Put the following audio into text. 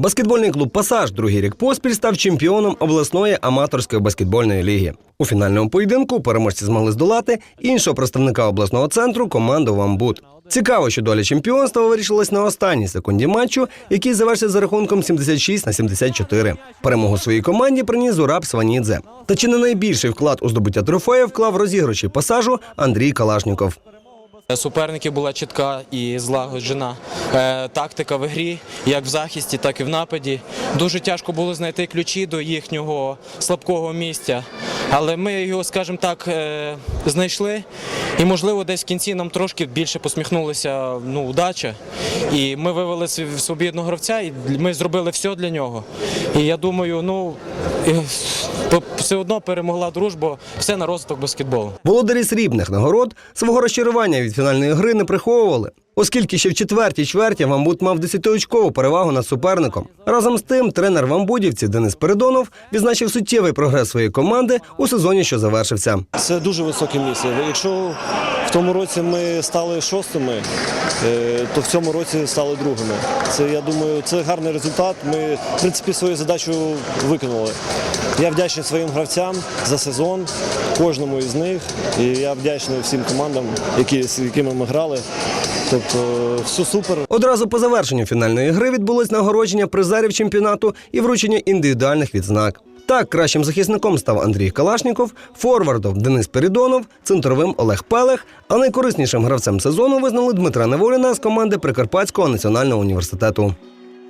Баскетбольний клуб Пасаж другий рік поспіль став чемпіоном обласної аматорської баскетбольної ліги. У фінальному поєдинку переможці змогли здолати іншого представника обласного центру команду Вамбут. Цікаво, що доля чемпіонства вирішилась на останній секунді матчу, який завершився за рахунком 76 на 74. Перемогу своїй команді приніс Зураб Сванідзе. Та чи не найбільший вклад у здобуття трофею вклав розіграші пасажу Андрій Калашніков. Суперників була чітка і злагоджена е, тактика в грі, як в захисті, так і в нападі. Дуже тяжко було знайти ключі до їхнього слабкого місця, але ми його, скажімо так, е, знайшли. І, можливо, десь в кінці нам трошки більше посміхнулася ну, удача. І ми вивели собі одного гравця, і ми зробили все для нього. І я думаю, ну все одно перемогла дружба, все на розвиток баскетболу. Володарі срібних нагород свого розчарування від фінальної гри не приховували, оскільки ще в четвертій чверті Вамбут мав 10-очкову перевагу над суперником. Разом з тим, тренер вамбудівців Денис Передонов відзначив суттєвий прогрес своєї команди у сезоні, що завершився. Це дуже високе місце. Якщо в тому році ми стали шостими, е, то в цьому році стали другими. Це я думаю, це гарний результат. Ми в принципі свою задачу виконали. Я вдячний своїм гравцям за сезон, кожному із них. І я вдячний всім командам, які, з якими ми грали. Тобто, все супер. Одразу по завершенню фінальної гри відбулось нагородження призерів чемпіонату і вручення індивідуальних відзнак. Так, кращим захисником став Андрій Калашніков, форвардом Денис Передонов, центровим Олег Пелех, а найкориснішим гравцем сезону визнали Дмитра Неволіна з команди Прикарпатського національного університету.